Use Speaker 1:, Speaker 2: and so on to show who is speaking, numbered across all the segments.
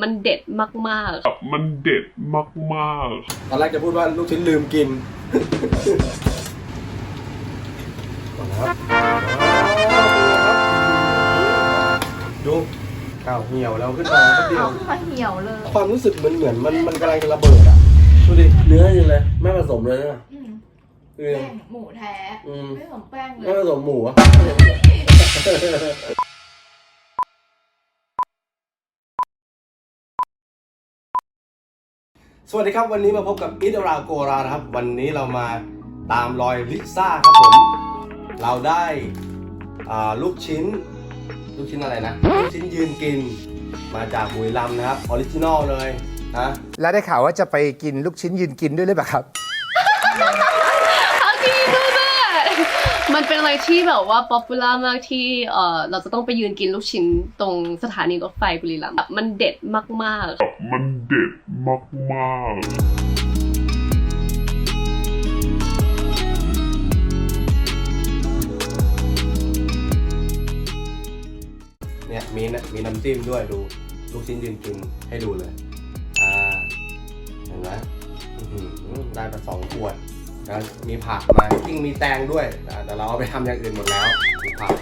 Speaker 1: มันเด็ดมากๆ
Speaker 2: มันเด็ดมาก
Speaker 3: ตอนแรกจะพูดว่าลูกชิ้นลืมกินก่อนนะครับดูข้าวเหี่ยวแล้วขึ้นมาแป๊บเดียว
Speaker 4: เอาขึ้นมาเหี่ยวเลย
Speaker 3: ความรู้สึกเหมือนเหมือนมันมันกำลังจะระเบิดอะดูดิเนื้อยังเลยไม่ผสมเลยนะ
Speaker 4: อืม
Speaker 3: เออ
Speaker 4: แป้งหมูแท้
Speaker 3: อืม
Speaker 4: ไม่ผสมแป้งเล
Speaker 3: ไม่ผ
Speaker 4: ย
Speaker 3: สมหมูอะ สวัสดีครับวันนี้มาพบกับอิตราโกรานะครับ วันนี้เรามาตามรอยลิซ่าครับผม เราได้ลูกชิ้น ลูกชิ้นอะไรนะ ลูกชิ้นยืนกินมาจากบุรีรัมย์นะครับออริจินอลเลยนะ
Speaker 5: แล้วได้ข่าวว่าจะไปกินลูกชิ้นยืนกินด้วยหรือเปล่าครับ
Speaker 1: มันเป็นอะไรที่แบบว่าป๊อปปูล่ามากที่เออเราจะต้องไปยืนกินลูกชิ้นตรงสถานีรถไฟบุรีรัมย์แบบมันเด็ดมากๆ
Speaker 2: ๆมันเด็ดมากๆ
Speaker 3: เนี่ยมีนะมีน้ำจิ้มด้วยดู ลูกชิ้นยืนกินให้ดูเลย อ่า เห็นไหมอื้อหือได้มาสองขวด แล้วมีผักมาจริงมีแตงด้วยนะแต่เราเอาไปทำอย่างอื่นหมดแล้วมีผัก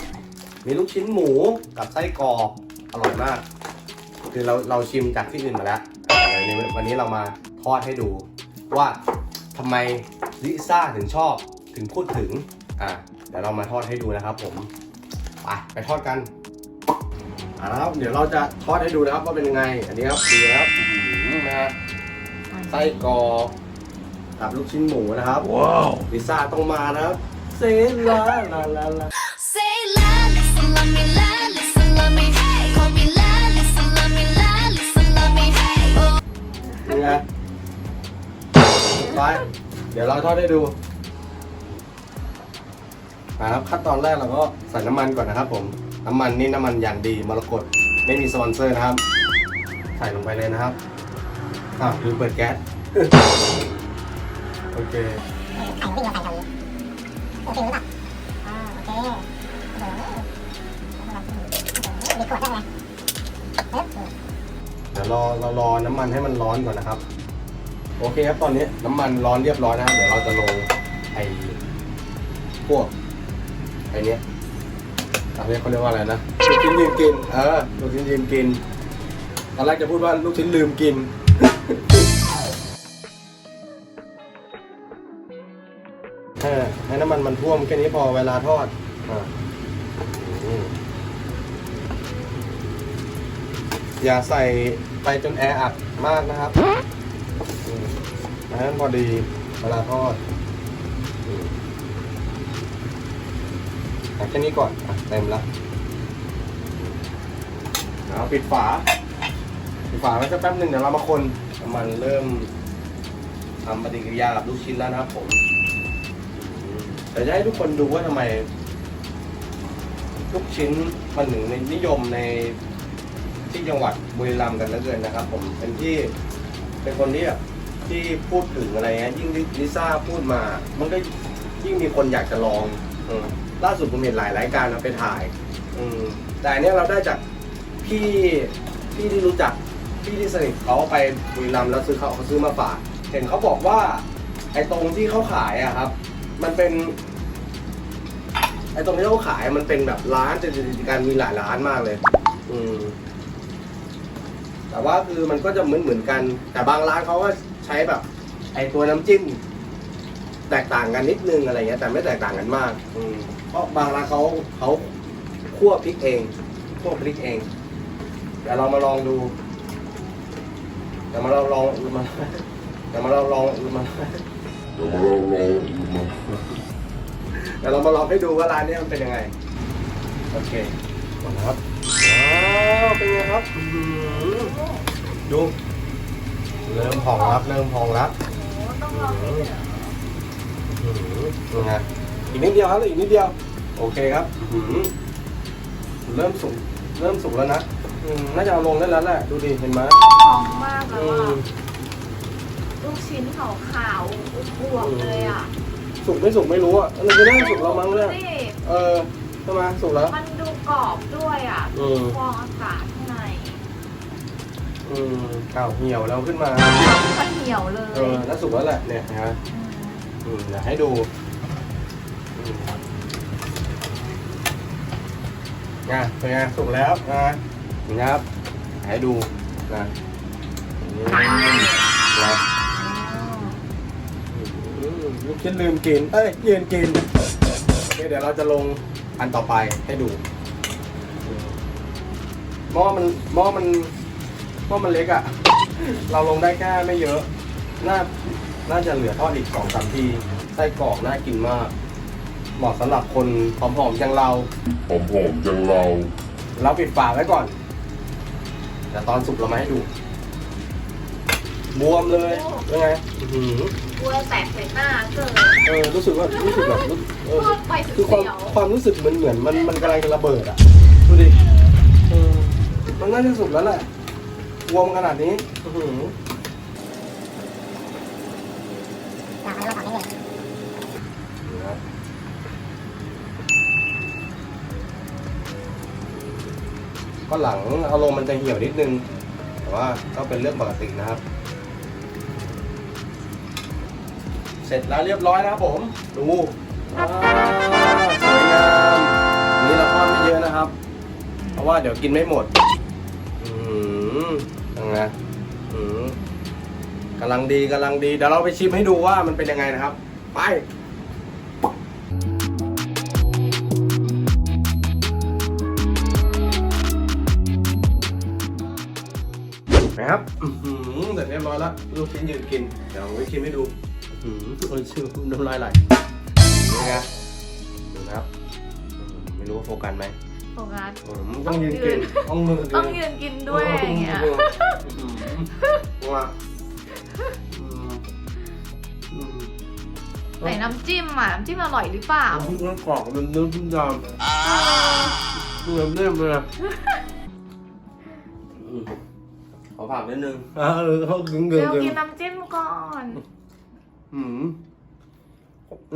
Speaker 3: มีลูกชิ้นหมูกับไส้กรอกอร่อยมาก คือเราเราชิมจากที่อื่นมาแล้วแต่วันนี้เรามาทอดให้ดู ว่าทำไมลิซ่าถึงชอบถึงพูดถึงอ่าเดี๋ยวเรามาทอดให้ดูนะครับ ผมไปไปทอดกันเอาละครับเดี๋ยวเราจะทอดให้ดูนะครับว่าเป็นยังไง อันนี้ครับดูนะครับอื้อหือนะฮะไส้กรอก กับลูกชิ้นหมูนะครับว้าวลิซ่าต้องมานะครับเซลาลาลาลา
Speaker 6: Say la, listen, love me, la, listen, love me, hey. Call me la, listen, love me, la, listen, love me, hey. Oh.
Speaker 3: นี่ไงไปเดี๋ยวเราทอดให้ดูนะครับขั้นตอนแรกเราก็ใส่น้ำมันก่อนนะครับ ผมน้ำมันนี่น้ำมันอย่างดีมรกตไม่มีสปอนเซอร์นะครับ ใส่ลงไปเลยนะครับอ่าวลืมเปิดแก๊ส โอเคเดี๋ยวรอเรารอน้ำมันให้มันร้อนก่อนนะครับ โอเคครับตอนนี้น้ำมันร้อนเรียบร้อยนะครับเดี๋ยวเราจะลงไอ้พวกไอ้เนี้ยเราเรียกเขาเรียกว่าอะไรนะลูกชิ้นยืนกินเออลูกชิ้นยืนกินตอนแรกจะพูดว่าลูกชิ้นลืมกิน ให้น้ำมันมันท่วมแค่นี้พอเวลาทอดอ่าอืมอย่าใส่ไปจนแออัดมากนะครับอืมให้มันพอดีเวลาทอดอืมเอาแค่นี้ก่อนอะเต็มแล้วเอาปิดฝา ปิดฝาไว้สักแป๊บหนึ่งเดี๋ยวเรามาคนน้ำมันเริ่มทำปฏิกิริยากับลูกชิ้นแล้วนะครับผมอืม แต่จะให้ทุกคนดูว่าทำไมลูกชิ้นมันถึงนิยมในที่จังหวัดบุรีรัมย์กันเหลือเกินนะครับ ผมเป็นที่เป็นคนที่แบบที่พูดถึงอะไรเงี้ยยิ่งลิซ่าพูดมา มันก็ยิ่งมีคนอยากจะลองอล่าสุดผมเห็นหลายรายการนะไปถ่าย อืมแต่อันเนี้ยเราได้จากพี่พี่ที่รู้จักพี่ที่สนิทเขาไปบุรีรัมย์แล้วซื้อเขาเขาซื้อมาฝาก เห็นเขาบอกว่าไอ้ตรงที่เขาขายอะครับ มันเป็นไอ้ตรงที่เขาขายมันเป็นแบบร้านจะการมีหลายร้านมากเลย อืม แต่ว่าคือมันก็จะเหมือนเหมือนกัน แต่บางร้านเขาก็ใช้แบบ ไอตัวน้ำจิ้มแตกต่างกันนิดนึงอะไรเงี้ย แต่ไม่แตกต่างกันมาก อืมเพราะบางร้านเขาเขาคั่วพริกเองคั่วพริกเองเดี๋ยวเรามาลองดูเดี๋ยวมาลองลองมาเดี๋ยวมาลองลองมา
Speaker 2: เดี๋ยวเราลองมา
Speaker 3: เดี๋ยวเรามาลองให้ดูว่าร้านนี้มันเป็นยังไง โอเคก่อนนะครับว้าวเป็นไงครับอื้อหือดู เริ่มพองแล้วครับเริ่มพองแล้ว
Speaker 4: โอ้ต้องลองให้เหรอ
Speaker 3: อื้อหือนี่ฮะอีกนิดเดียวครับอีกนิดเดียว โอเคครับอื้อหือเริ่มสุกเริ่มสุกแล้วนะอืมน่าจะเอาลงได้แล้วแหละดูดิเห็นไหม
Speaker 4: หอมมากแล้ว
Speaker 3: อื
Speaker 4: อะ
Speaker 3: ม
Speaker 4: ลูกชิ้นขาวขาวๆอวบๆเลยอะ
Speaker 3: สุกไม่สุกไม่รู้อะอะไรจะได้สุกแล้วมั้งเนี่ย
Speaker 4: ดูสิ
Speaker 3: เออทำไมสุกแล้ว
Speaker 4: มันดูกรอบด้วยอะ
Speaker 3: อืม
Speaker 4: ฟองอากาศข้างใน
Speaker 3: ออืมข้าวเหี่ยวแล้วขึ้นมา
Speaker 4: มันเหี่ยวเลย
Speaker 3: เออแล้วสุกแล้วแหละเนี่ยนะอืมเดี๋ยวให้ดูอืมอะเป็นไงสุกแล้วนะนี่นะครับให้ดูนะนี่นะอืม ลูกชิ้นลืมกิน เอ้ยยืนกินโอเคเดี๋ยวเราจะลงอันต่อไปให้ดูหม้อมันหม้อมันหม้อมันเล็กอะ่ะ เราลงได้แค่ไม่เยอะ น่า น่าจะเหลือทอดอีกสองสามทีไส้กรอกน่ากินมาก เหมาะสำหรับคนผอมๆอย่างเรา
Speaker 2: ผมผมจังเรา
Speaker 3: เราปิดฝาไว้ก่อน แต่ตอนสุกเรามาให้ดู บวมเลยยังไงอื้อหือก
Speaker 4: ลัวแตกใส่หน้าเกิด
Speaker 3: เออรู้สึกว่ารู้สึกแบบรู้เออ
Speaker 4: พูดไปสุด
Speaker 3: คือความ
Speaker 4: เสียว
Speaker 3: ความรู้สึกเหมือนเหมือนมันมันกำลังจะระเบิดอะดูดิเออมันน่าจะสุกแล้วแหละบวมขนาดนี้อื้อหือนะครับก็หลังอารมณ์มันจะเหี่ยวนิดนึง แต่ว่าก็เป็นเรื่องปกตินะครับ เสร็จแล้วเรียบร้อยนะครับผม ดูว้าวสวยงามอันนี้เราทอดไม่เยอะนะครับ เพราะว่าเดี๋ยวกินไม่หมด อืมยังไงอืมกำลังดีกำลังดี เดี๋ยวเราไปชิมให้ดูว่ามันเป็นยังไงนะครับ ไปนะครับอื้อหือเสร็จเรียบร้อยแล้วลูกชิ้นยืนกิน เดี๋ยวผมไปชิมให้ดู อื้อหือเออชื่อน้ำลายไหลนี่ไงดูนะครับอื้อหือไม่รู้ว่าโฟกัสไหม
Speaker 4: โฟกัส
Speaker 3: อืมต้องยืนกินต้องมือกิน
Speaker 4: ต้องยืนกินด้วยอย่างเงี้ย
Speaker 3: อื้อหือว่าอืมอืม
Speaker 4: ไหนน้ำจิ้มอะน้ำจิ้มอร่อยหรือเปล่า
Speaker 3: น้ำพริกน้ำกรอกมันเนื้อทุกอย่างเนื้อเนื้อเลยอืมขอผักนิดนึงอ่าเออเขากึ่งกึ่ง
Speaker 4: เดี๋ยว
Speaker 3: กึ่ง
Speaker 4: กินน้ำจิ้มก่อน
Speaker 3: อืม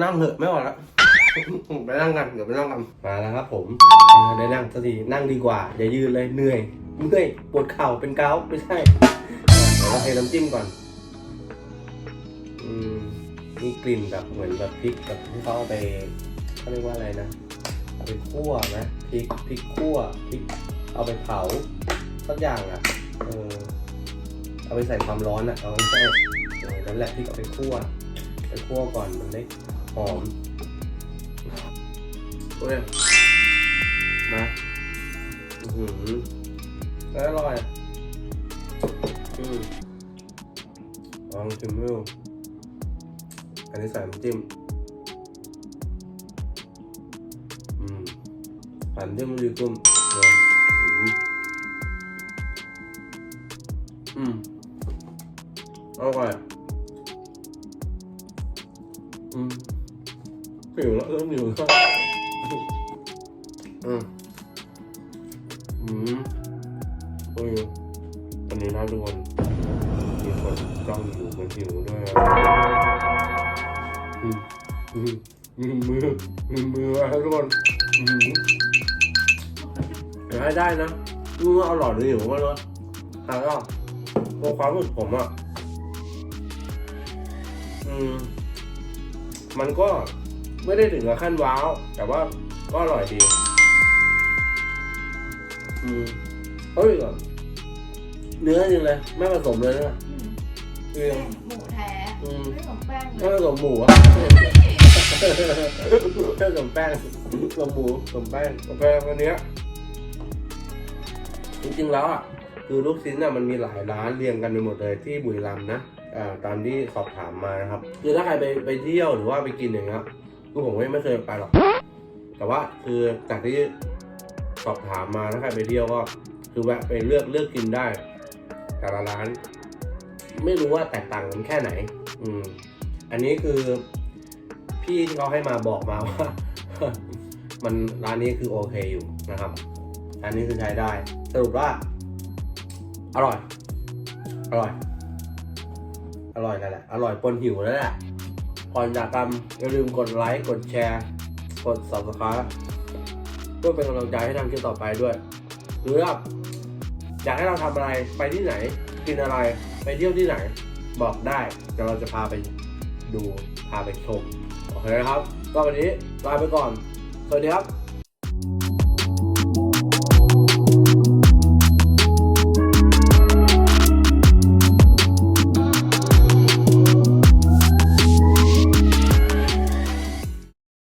Speaker 3: นั่งเหอะไม่ไหวแล้วไปนั่งกันเดี๋ยวไปนั่งกันมาแล้วครับ ผมได้นั่งสักทีนั่งดีกว่า อย่ายืนเลยเหนื่อยเมื่อยปวดเข่าเป็นเกาไม่ใช่เดี๋ยวเราเทน้ำจิ้มก่อนอืมมีกลิ่นแบบเหมือนแบบพริกแบบที่เขาเอาไปเขาเรียกว่าอะไรนะเอาไปคั่วนะพริกพริกคั่วพริกเอาไปเผาสักอย่างอะเออเอาไปใส่ความร้อนอะเอาไม่ใช่นั่นแหละพริกเอาไปคั่ว ไปคั่วก่อนมันได้หอมโอ้ยมาอือหือแล้วอร่อยอืมลองชิมดูอันนี้ใส่น้ำจิ้มอืมผ่านเรื่องดีกุ้มเลยอืมอืมอร่อยอะอืม หิวแล้วเริ่มหิวแล้วอืมอืมโอ้ยตอนนี้นะทุกคนมีคนจ้องอยู่มันหิวด้วยอะอืมอืมมือมือมือมือไว้ทุกคนอืมเดี๋ยวให้ได้นะดูว่าอร่อยหรือหิวก็รู้แต่ก็ความรู้สึกผมอะอืม มันก็ไม่ได้ถึงกับขั้นว้าว แต่ว่าก็อร่อยดี อืมเฮ้ยก่อนเนื้อจริงเลยไม่ผสมเลยนะคือ
Speaker 4: หมูแท้
Speaker 3: อืม
Speaker 4: ไม่ของแป้งเล
Speaker 3: ไม่
Speaker 4: ย
Speaker 3: ผสมหมูอะแค่สมแป้งสมหมูสมแป้งกาแฟวันเนี้ยจริงๆแล้วอะคือลูกชิ้นอะมันมีหลายร้านเรียงกันไปหมดเลยที่บุรีรัมย์นะ อ่าตามที่สอบถามมานะครับคือถ้าใครไปไปเที่ยวหรือว่าไปกินอย่างเงี้ยคือผมก็ไม่เคยไปหรอก แต่ว่าคือจากที่สอบถามมาถ้าใครไปเที่ยวก็คือแวะไปเลือกเลือกกินได้ แต่ละร้าน ไม่รู้ว่าแตกต่างกันแค่ไหน อืม อันนี้คือพี่ที่เขาให้มาบอกมาว่า มันร้านนี้คือโอเคอยู่นะครับร้านนี้คือใช้ได้ สรุปว่า อร่อย อร่อย อร่อยนั่นแหละ อร่อยปนหิวนั่นแหละก่อนจากกันอย่าลืมกดไลค์ กดแชร์ กด subscribe เพื่อเป็นกำลังใจให้ทำคลิปต่อไปด้วย หรืออยากให้เราทำอะไร ไปที่ไหน กินอะไร ไปเที่ยวที่ไหน บอกได้ เดี๋ยวเราจะพาไปดู พาไปชม โอเคครับ ก็วันนี้ลาไปก่อน สวัสดีครับ